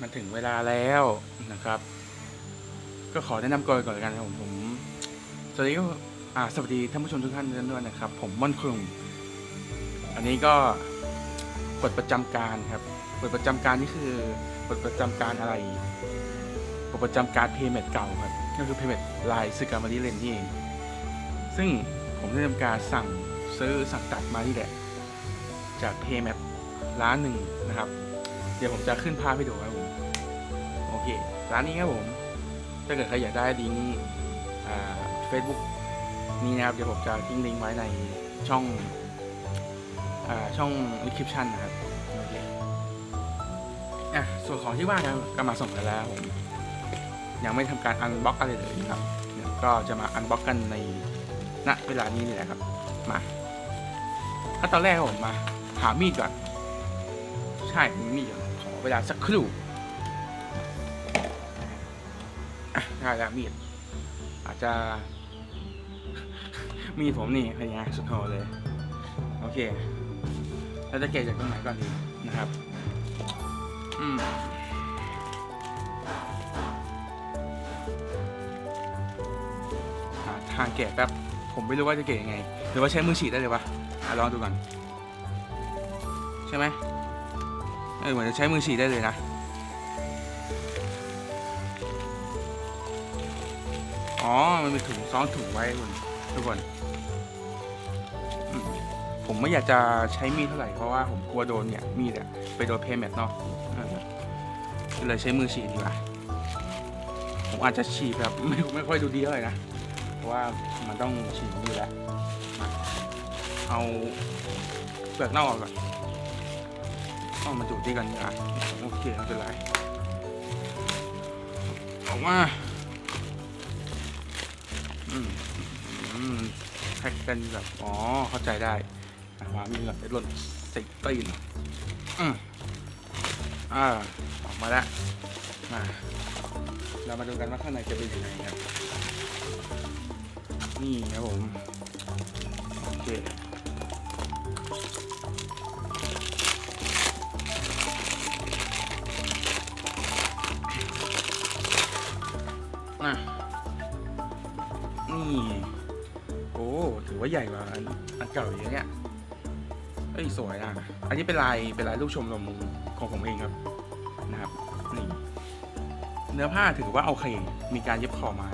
มันถึงเวลาแล้วนะครับ ก็ขอแนะนำก่อนก่อนเลยกันครับผมผมสวัสดีก็อ่าสวัสดีท่านผู้ชมทุกท่านด้วยนะครับ ผมม่อนครุงอันนี้ก็บทประจำการครับบทประจำการนี่คือบทประจำการอะไรบทประจำการเพย์เมดเก่าครับก็คือเพย์เมดลายซึกามาริเลนนี่เองซึ่งผมได้ทำการสั่งซื้อสั่งตัดมาที่แหละจากเพย์เมดร้านหนึ่งนะครับ เดี๋ยวผมจะขึ้นภาพให้ดูครับ โอเค ร้านนี้ครับผม ถ้าเกิดใครอยากได้ลิงก์เฟซบุ๊กนี้นะครับ เดี๋ยวผมจะทิ้งลิงก์ไว้ในช่องอช่อง description นะครับโอเคอะส่วนของที่ว่ากันก็มาส่งกันแล้วผม ยังไม่ทำการอันบ็อกอะไรเลยครับก็จะมาอันบ็อกกันในณเวลานี้นี่แหละครับ มาถ้าตอนแรกผมมา หามีดก่อน ใช่มีมีดอยู่ขอเวลาสักครู่ ได้แล้วมีดอาจจะ มีดผมนี่เป็นไงสุดโหดเลย โอเคเราจะเก็บจากตรงไหนก่อนดีนะครับ อืมหาทางแกะแป๊บผมไม่รู้ว่าจะแกะยังไง หรือว่าใช้มือฉีดได้เลยวะอะลองดูก่อน ใช่ไหมเออเหมือนจะใช้มือฉีดได้เลยนะ อ๋อ มันมีถุงซ้อนถุงไว้คุณทุกคนผมไม่อยากจะใช้มีดเท่าไหร่เพราะว่าผมกลัวโดนเนี่ยมีดอะไปโดนเพย์แมทเนาะเลยใช้มือฉีดดีกว่าผมอาจจะฉีดแบบไม่ไม่ค่อยดูดีเท่าไหร่นะเพราะว่ามันต้องฉีดอยู่แล้วเอาเปลือกนอกก่อนเอามาอยู่ที่กันอะโอเคไม่เป็นไรออกมา แพ็กกันแบบ อ๋อ เข้าใจได้อะวางมีก่อนไอ้หล่นใส่ตีนอืมอ่าออกมาแล้วมาเรามาดูกันว่าข้างในจะเป็นยังไงครับ นี่ครับผม โอเคอะ นี่โอ้ถือว่าใหญ่กว่าอันอันเก่าอย่างเนี้ยเอ้ยสวยนะอันนี้เป็นลายเป็นลายลูกชมรมของผมเองครับนะครับนี่เนื้อผ้าถือว่าโอเค มีการเย็บคอมา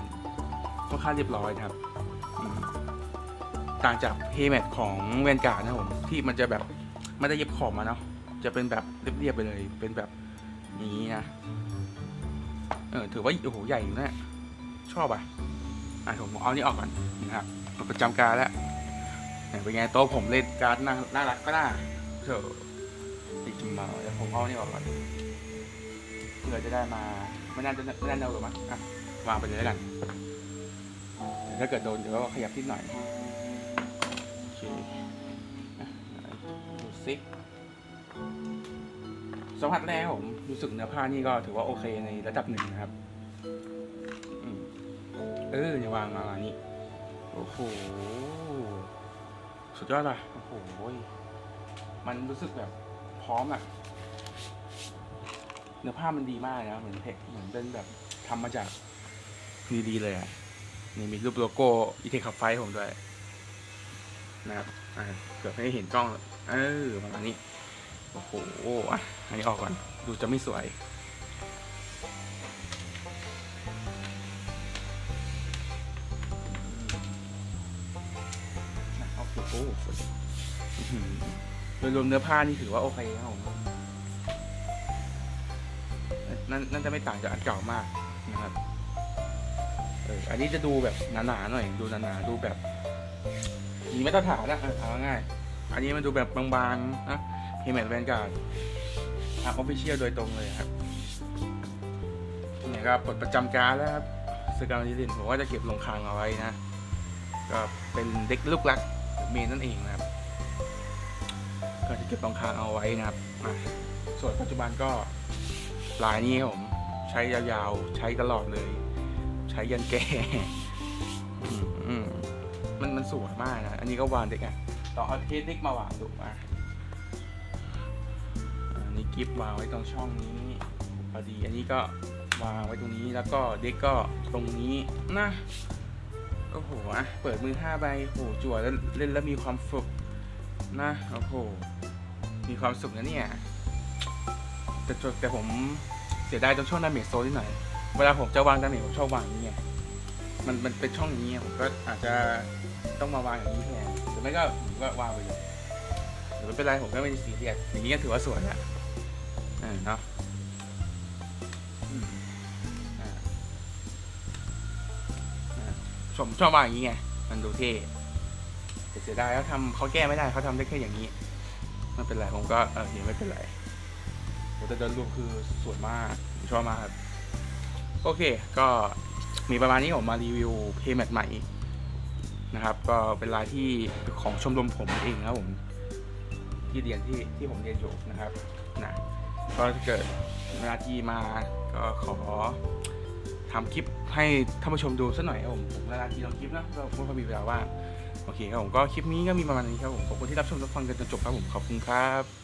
ค่อนข้างเรียบร้อยครับต่างจากเฮแมทของแวนการ์ดนะผมที่มันจะแบบไม่ได้เย็บขอบมาเนาะจะเป็นแบบเรียบๆไปเลย เป็นแบบนี้นะเออถือว่าโอ้โหใหญ่อยู่นะชอบอะ อะผมเอานี่ออกก่อนนะครับประจำการแล้วเนี่ยเป็นไงโต๊ะผมเล่นการ์ดน่าน่ารักก็น่าเถอะติดมาเดี๋ยวผมเอานี่ออกก่อนเพื่อจะได้มาไม่น่าจะไม่น่าจะหรือมั้งอะวางไปเลยแล้วกันถ้าเกิดโดนเดี๋ยวก็ขยับนิดหน่อยโอเคดูซิสัมผัสแรกผมรู้สึกเนื้อผ้านี่ก็ถือว่าโอเคในระดับหนึ่งนะครับ เออเนี่ยวางมาอันนี้ โอ้โห สุดยอดเลยโอ้โห มันรู้สึกแบบพร้อมอะเนื้อผ้ามันดีมากนะเหมือนเพเหมือนเป็นแบบทำมาจากดีๆเลยอะนี่มีรูปโลโก้อีเทคขับไฟผมด้วย นะครับ อ่า เกือบให้เห็นกล้อง เออประมาณนี้ โอ้โห อะ อันนี้ออกก่อน ดูจะไม่สวย โดยรวมเนื้อผ้านี่ถือว่าโอเคครับผมนั่นนั่นจะไม่ต่างจากอันเก่ามากนะครับเอออันนี้จะดูแบบหนาๆหน่อย ดูหนาๆดูแบบมีมาตรฐานนะเออเอาง่ายอันนี้มันดูแบบบางๆนะเพย์แมทแวนการ์ดทางออฟฟิเชียลโดยตรงเลยครับเนี่ยก็ปลดประจำการแล้วครับสกาวนิลินผมว่าจะเก็บลงคลังเอาไว้นะ ก็เป็นเด็กลูกรัก เมนนั่นเองนะครับก็จะเก็บรองคางเอาไว้นะครับส่วนปัจจุบันก็ลายนี้ผมใช้ยาวๆ ใช้ตลอดเลย ใช้ยันแก่มันมันสวยมากนะ อันนี้ก็วางเด็กอะต่องเอาเคสเด็กมาวางดูอะอันนี้กิฟต์วางไว้ตรงช่องนี้พอดี อันนี้ก็วางไว้ตรงนี้แล้วก็เด็กก็ตรงนี้นะ โอ้โหอะเปิดมือห้าใบโอ้โหจั่วแล้วเล่นแล้วมีความสุขนะโอ้โหมีความสุขนะเนี่ยแต่แต่ผมเสียดายตรงช่วงดาเมจโซนนิดหน่อย เวลาผมจะวางดาเมจผมชอบวางอย่างนี้ไงมันมันเป็นช่องนี้ผมก็อาจจะต้องมาวางอย่างนี้แทนหรือไม่ก็ผมก็วางไปเลยหรือไม่เป็นไรผมก็ไม่ได้ซีเรียสอย่างนี้ก็ถือว่าสวยอะเออเนาะ อ่าผมชอบวาอย่างนี้ไง มันดูเท่แต่เสียดายเขาทำเขาแก้ไม่ได้เขาทำได้แค่อย่างนี้ไม่เป็นไรผมก็เออเห็นไม่เป็นไรแต่โดยรวมคือสวยมากชอบมากครับ โอเค ก็มีประมาณนี้ผมมารีวิวเพย์แมทใหม่นะครับ ก็เป็นรายที่ของชมรมผมเองนะครับผมที่เรียนที่ที่ผมเรียนอยู่นะครับนะก็ถ้าเกิดเวลาที่มาก็ขอ ทำคลิปให้ท่านผู้ชมดูสักหน่อยครับผมผมเวลาที่ลงคลิปนะเราไม่ค่อยมีเวลาว่างโอเคครับผมก็คลิปนี้ก็มีประมาณนี้ครับผมขอบคุณที่รับชมรับฟังกันจนจบครับผมขอบคุณครับ